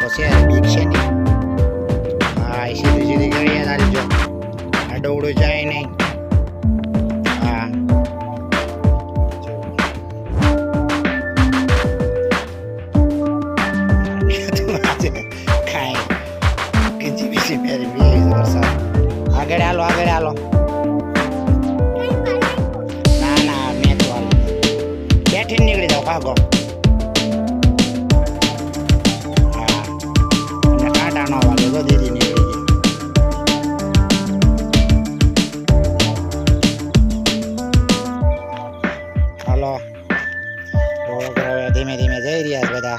તો છે બીક છે નહીં. હા સીધી સીધી ગાડીએ ચાલજો આ ડોવડું જાય નહીં. હા. ખાય. ગંજી બીજી પહેરી બી વરસાદ. આગળ હાલો આગળ હાલો. ના ના, મેં તો નીકળી જાઓ, ભાગો. નો વાગે તો દીદી નીકળી ધીમે ધીમે જઈ રહ્યા છે બધા.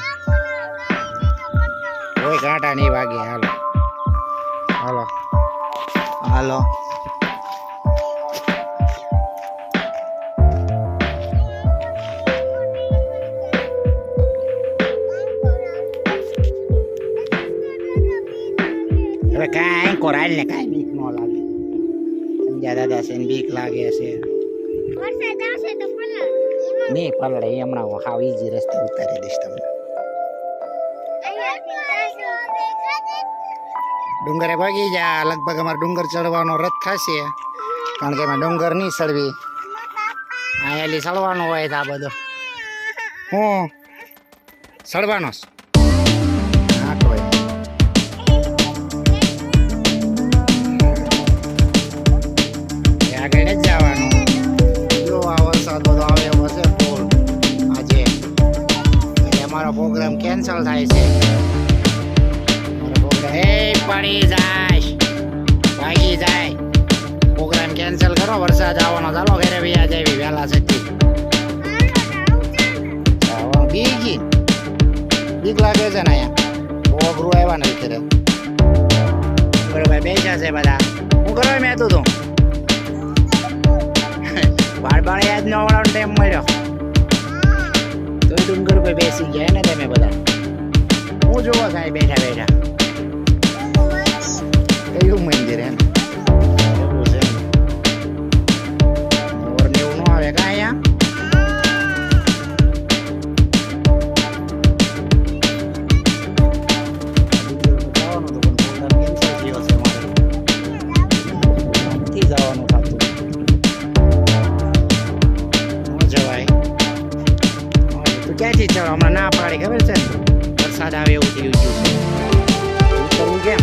કોઈ કાંટા નહીં વાગે, હાલો. હાલો. હાલો. કોરાલ ને કાંઈ બીક ન લાગે. સંજ્યા દાદા છે બીક લાગે છે. વરસાદ આવશે તો પલળ. નહીં પલડે એ હમણાં હાવ ઈજી રસ્તે ઉતારી દઈશ તમને. ડુંગરે ભાગી જા. લગભગ અમારે ડુંગર ચડવાનો રથ થશે. કારણ કે એમાં ડુંગર નહીં ચડવી. અહીંયા ચડવાનું હોય તો આ બધો. હું. ચડવાનો કેન્સલ થાય છે. હે પડી જાય. ભાગી જાય. પ્રોગ્રામ કેન્સલ કરો, વરસાદ આવવાનો. ચાલો ઘરે વ્યા જાય વહેલા સતી. બીજી. બીક લાગે છે ને અહીંયા. ઓગરું આવ્યા નથી અત્યારે. બરોબર બેસ્યા છે બધા. હું કરો મેં તું તું બાળ બાળ યાદ ન ટાઈમ મળ્યો. તો ડુંગર પર બેસી ગયા ને તમે બધા. હું જોવો સાહેબ બેઠા બેઠા. કયું મંદિર એમ? એવું છે મોર ને એવું ન આવે કા અહીંયા? ક્યાંથી ચાલો હમણાં ના પાડી, ખબર છે? વરસાદ આવે એવું થયું ગયું છે. કરવું કેમ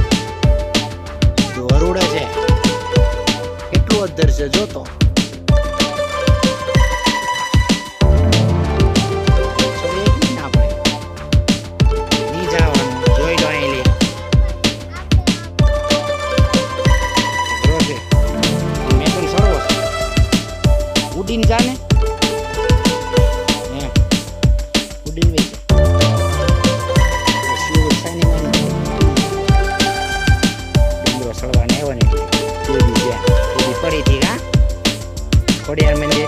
જો હરોડે છે કેટલું અદ્ધર છે. જોતો ઉડીને જાને ઉડીને கொடியார்மந்தி